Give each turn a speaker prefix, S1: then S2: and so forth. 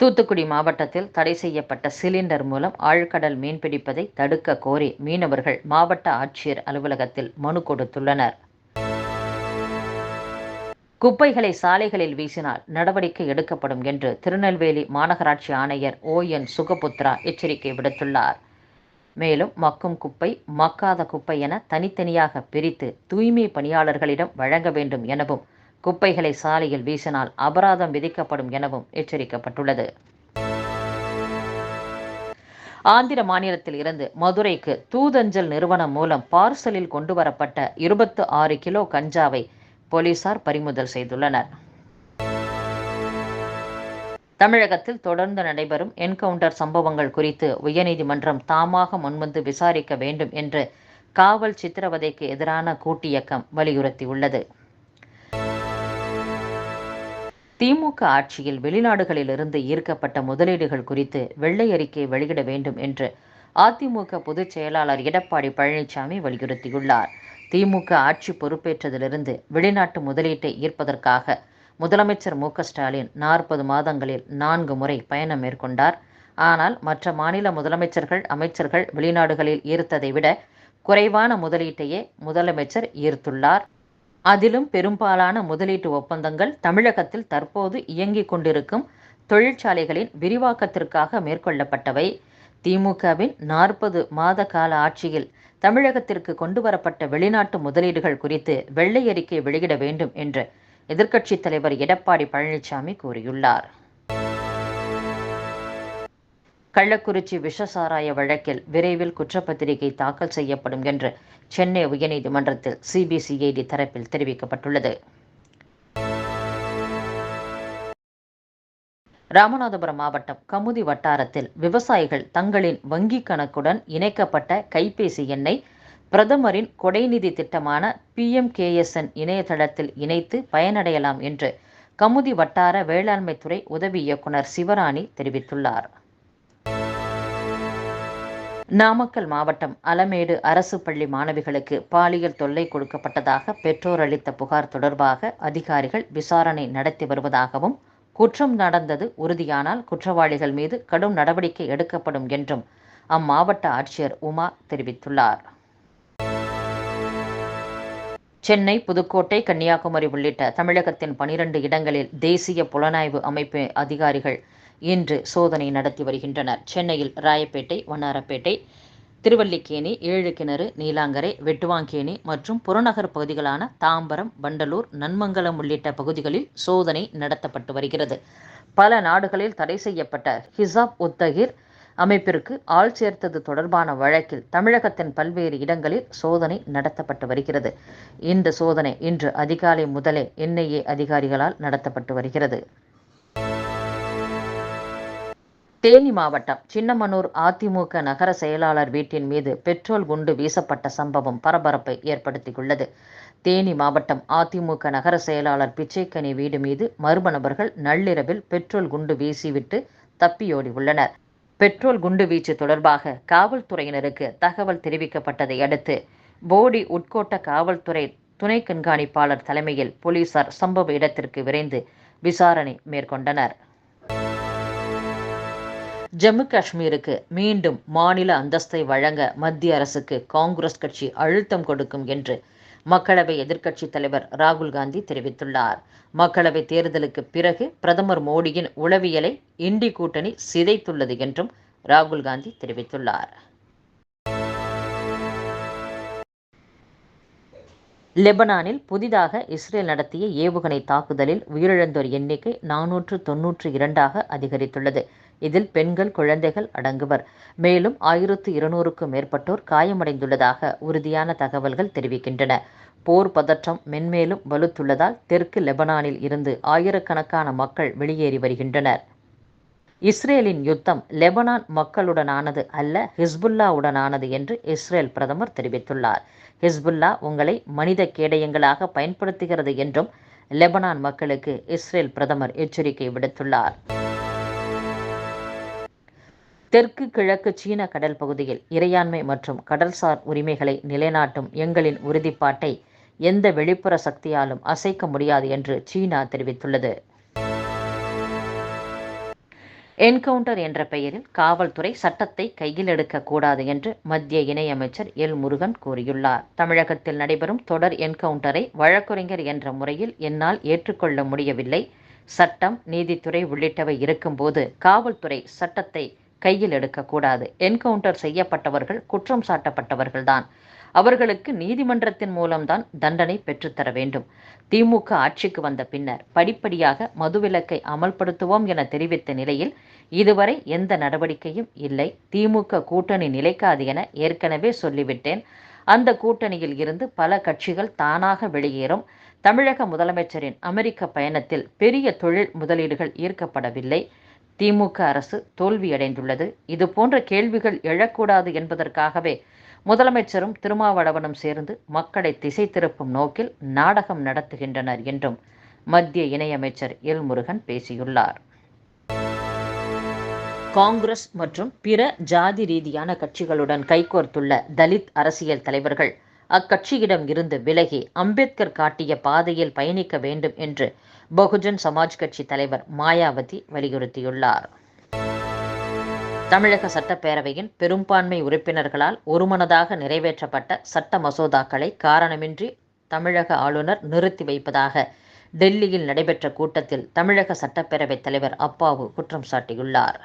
S1: தூத்துக்குடி மாவட்டத்தில் தடை செய்யப்பட்ட சிலிண்டர் மூலம் ஆழ்கடல் மீன்பிடிப்பதை தடுக்க கோரி மீனவர்கள் மாவட்ட ஆட்சியர் அலுவலகத்தில் மனு கொடுத்துள்ளனர். குப்பைகளை சாலைகளில் வீசினால் நடவடிக்கை எடுக்கப்படும் என்று திருநெல்வேலி மாநகராட்சி ஆணையர் ஓ என் சுகபுத்ரா எச்சரிக்கை விடுத்துள்ளார். மேலும் மக்கும் குப்பை மக்காத குப்பை என தனித்தனியாக பிரித்து தூய்மை பணியாளர்களிடம் வழங்க வேண்டும் எனவும் குப்பைகளை சாலையில் வீசினால் அபராதம் விதிக்கப்படும் எனவும் எச்சரிக்கப்பட்டுள்ளது. ஆந்திர மாநிலத்தில் இருந்து மதுரைக்கு தூதஞ்சல் நிறுவனம் மூலம் பார்சலில் கொண்டு வரப்பட்ட இருபத்து ஆறு கிலோ கஞ்சாவை போலீசார் பறிமுதல் செய்துள்ளனர். தமிழகத்தில் தொடர்ந்து நடைபெறும் என்கவுண்டர் சம்பவங்கள் குறித்து உயர்நீதிமன்றம் தாமாக முன்வந்து விசாரிக்க வேண்டும் என்று காவல் சித்திரவதைக்கு எதிரான கூட்டியக்கம் வலியுறுத்தியுள்ளது. திமுக ஆட்சியில் வெளிநாடுகளிலிருந்து ஈர்க்கப்பட்ட முதலீடுகள் குறித்து வெள்ளை அறிக்கை வெளியிட வேண்டும் என்று அதிமுக பொதுச் செயலாளர் எடப்பாடி பழனிசாமி வலியுறுத்தியுள்ளார். திமுக ஆட்சி பொறுப்பேற்றதிலிருந்து வெளிநாட்டு முதலீட்டை ஈர்ப்பதற்காக முதலமைச்சர் மு ஸ்டாலின் நாற்பது மாதங்களில் நான்கு முறை பயணம் மேற்கொண்டார். ஆனால் மற்ற மாநில முதலமைச்சர்கள் அமைச்சர்கள் வெளிநாடுகளில் ஈர்த்ததை விட குறைவான முதலீட்டையே முதலமைச்சர் ஈர்த்துள்ளார். அதிலும் பெரும்பாலான முதலீட்டு ஒப்பந்தங்கள் தமிழகத்தில் தற்போது இயங்கிக் கொண்டிருக்கும் தொழிற்சாலைகளின் விரிவாக்கத்திற்காக மேற்கொள்ளப்பட்டவை. திமுகவின் நாற்பது மாத கால ஆட்சியில் தமிழகத்திற்கு கொண்டுவரப்பட்ட வெளிநாட்டு முதலீடுகள் குறித்து வெள்ளை அறிக்கை வெளியிட வேண்டும் என்று எதிர்க்கட்சித் தலைவர் எடப்பாடி பழனிசாமி கூறியுள்ளார். கள்ளக்குறிச்சி விஷசாராய வழக்கில் விரைவில் குற்றப்பத்திரிகை தாக்கல் செய்யப்படும் என்று சென்னை உயர்நீதிமன்றத்தில் சிபிசிஐடி தரப்பில் தெரிவிக்கப்பட்டுள்ளது. ராமநாதபுரம் மாவட்டம் கமுதி வட்டாரத்தில் விவசாயிகள் தங்களின் வங்கிக் கணக்குடன் இணைக்கப்பட்ட கைபேசி எண்ணை பிரதமரின் கொடைநிதி திட்டமான பிஎம்கேஎஸ்என் இணையதளத்தில் இணைத்து பயனடையலாம் என்று கமுதி வட்டார வேளாண்மைத்துறை உதவி இயக்குனர் சிவராணி தெரிவித்துள்ளார். நாமக்கல் மாவட்டம் அலமேடு அரசு பள்ளி மாணவிகளுக்கு பாலியல் தொல்லை கொடுக்கப்பட்டதாக பெற்றோர் அளித்த புகார் தொடர்பாக அதிகாரிகள் விசாரணை நடத்தி வருவதாகவும் குற்றம் நடந்தது உறுதியானால் குற்றவாளிகள் மீது கடும் நடவடிக்கை எடுக்கப்படும் என்றும் அம்மாவட்ட ஆட்சியர் உமா தெரிவித்துள்ளார். சென்னை புதுக்கோட்டை கன்னியாகுமரி உள்ளிட்ட தமிழகத்தின் பனிரெண்டு இடங்களில் தேசிய புலனாய்வு அமைப்பு அதிகாரிகள் இன்று சோதனை நடத்தி வருகின்றனர். சென்னையில் ராயப்பேட்டை வண்ணாரப்பேட்டை திருவல்லிக்கேணி ஏழு கிணறு நீலாங்கரை வெட்டுவாங்கேணி மற்றும் புறநகர் பகுதிகளான தாம்பரம் வண்டலூர் நன்மங்கலம் உள்ளிட்ட பகுதிகளில் சோதனை நடத்தப்பட்டு வருகிறது. பல நாடுகளில் தடை செய்யப்பட்ட ஹிசாப் உத்தகிர் அமைப்பிற்கு ஆள் சேர்த்தது தொடர்பான வழக்கில் தமிழகத்தின் பல்வேறு இடங்களில் சோதனை நடத்தப்பட்டு வருகிறது. இந்த சோதனை இன்று அதிகாலை முதலே என்ஐஏ அதிகாரிகளால் நடத்தப்பட்டு வருகிறது. தேனி மாவட்டம் சின்னமனூர் அதிமுக நகர செயலாளர் வீட்டின் மீது பெட்ரோல் குண்டு வீசப்பட்ட சம்பவம் பரபரப்பை ஏற்படுத்தியுள்ளது. தேனி மாவட்டம் அதிமுக நகர செயலாளர் பிச்சைக்கனி வீடு மீது மர்ம நபர்கள் நள்ளிரவில் பெட்ரோல் குண்டு வீசிவிட்டு தப்பியோடி உள்ளனர் பெட்ரோல் குண்டு வீச்சு தொடர்பாக காவல்துறையினருக்கு தகவல் தெரிவிக்கப்பட்டதை அடுத்து போடி உட்கோட்ட காவல்துறை துணை கண்காணிப்பாளர் தலைமையில் போலீசார் சம்பவ இடத்திற்கு விரைந்து விசாரணை மேற்கொண்டனர். ஜம்மு காஷ்மீருக்கு மீண்டும் மாநில அந்தஸ்தை வழங்க மத்திய அரசுக்கு காங்கிரஸ் கட்சி அழுத்தம் கொடுக்கும் என்று மக்களவை எதிர்க்கட்சித் தலைவர் ராகுல் காந்தி தெரிவித்துள்ளார். மக்களவை தேர்தலுக்கு பிறகு பிரதமர் மோடியின் உளவியலை இண்டி கூட்டணி சிதைத்துள்ளது என்றும் ராகுல் காந்தி தெரிவித்துள்ளார். லெபனானில் புதிதாக இஸ்ரேல் நடத்திய ஏவுகணை தாக்குதலில் உயிரிழந்தோர் எண்ணிக்கை நானூற்று தொன்னூற்று இரண்டாக அதிகரித்துள்ளது. இதில் பெண்கள் குழந்தைகள் அடங்குவர். மேலும் ஆயிரத்து இருநூறுக்கும் மேற்பட்டோர் காயமடைந்துள்ளதாக உறுதியான தகவல்கள் தெரிவிக்கின்றன. போர் பதற்றம் மென்மேலும் வலுத்துள்ளதால் தெற்கு லெபனானில் இருந்து ஆயிரக்கணக்கான மக்கள் வெளியேறி வருகின்றனர். இஸ்ரேலின் யுத்தம் லெபனான் மக்களுடனானது அல்ல ஹிஸ்புல்லாவுடனானது என்று இஸ்ரேல் பிரதமர் தெரிவித்துள்ளார். ஹிஸ்புல்லா உங்களை மனித கேடயங்களாக பயன்படுத்துகிறது என்றும் லெபனான் மக்களுக்கு இஸ்ரேல் பிரதமர் எச்சரிக்கை விடுத்துள்ளார். தெற்கு கிழக்கு சீன கடல் பகுதியில் இறையாண்மை மற்றும் கடல்சார் உரிமைகளை நிலைநாட்டும் எங்களின் உறுதிப்பாட்டை எந்த வெளிப்புற சக்தியாலும் அசைக்க முடியாது என்று சீனா தெரிவித்துள்ளது. என்கவுண்டர் என்ற பெயரில் காவல்துறை சட்டத்தை கையில் எடுக்கக்கூடாது என்று மத்திய இணையமைச்சர் எல். முருகன் கூறியுள்ளார். தமிழகத்தில் நடைபெறும் தொடர் என்கவுண்டரை வழக்குரைஞர் என்ற முறையில் என்னால் ஏற்றுக்கொள்ள முடியவில்லை. சட்டம் நீதித்துறை உள்ளிட்டவை இருக்கும்போது காவல்துறை சட்டத்தை கையில் எடுக்கக்கூடாது. என்கவுண்டர் செய்யப்பட்டவர்கள் குற்றம் சாட்டப்பட்டவர்கள்தான். அவர்களுக்கு நீதிமன்றத்தின் மூலம்தான் தண்டனை பெற்றுத்தர வேண்டும். திமுக ஆட்சிக்கு வந்த பின்னர் படிப்படியாக மதுவிலக்கை அமல்படுத்துவோம் என தெரிவித்த நிலையில் இதுவரை எந்த நடவடிக்கையும் இல்லை. திமுக கூட்டணி நிலைக்காது என ஏற்கனவே சொல்லிவிட்டேன். அந்த கூட்டணியில் இருந்து பல கட்சிகள் தானாக வெளியேறும். தமிழக முதலமைச்சரின் அமெரிக்க பயணத்தில் பெரிய தொழில் முதலீடுகள் ஈர்க்கப்படவில்லை. திமுக அரசு தோல்வியடைந்துள்ளது. இது போன்ற கேள்விகள் எழக்கூடாது என்பதற்காகவே முதலமைச்சரும் திருமாவளவனும் சேர்ந்து மக்களை திசை திருப்பும் நோக்கில் நாடகம் நடத்துகின்றனர் என்றும் மத்திய இணையமைச்சர் எல் முருகன் பேசியுள்ளார். காங்கிரஸ் மற்றும் பிற ஜாதி ரீதியான கட்சிகளுடன் கைகோர்த்துள்ள தலித் அரசியல் தலைவர்கள் அக்கட்சியிடம் இருந்து விலகி அம்பேத்கர் காட்டிய பாதையில் பயணிக்க வேண்டும் என்று பகுஜன் சமாஜ் கட்சி தலைவர் மாயாவதி வலியுறுத்தியுள்ளார். தமிழக சட்டப்பேரவையின் பெரும்பான்மை உறுப்பினர்களால் ஒருமனதாக நிறைவேற்றப்பட்ட சட்ட மசோதாக்களை காரணமின்றி தமிழக ஆளுநர் நிறுத்தி வைப்பதாக டெல்லியில் நடைபெற்ற கூட்டத்தில் தமிழக சட்டப்பேரவைத் தலைவர் அப்பாவு குற்றம் சாட்டியுள்ளார்.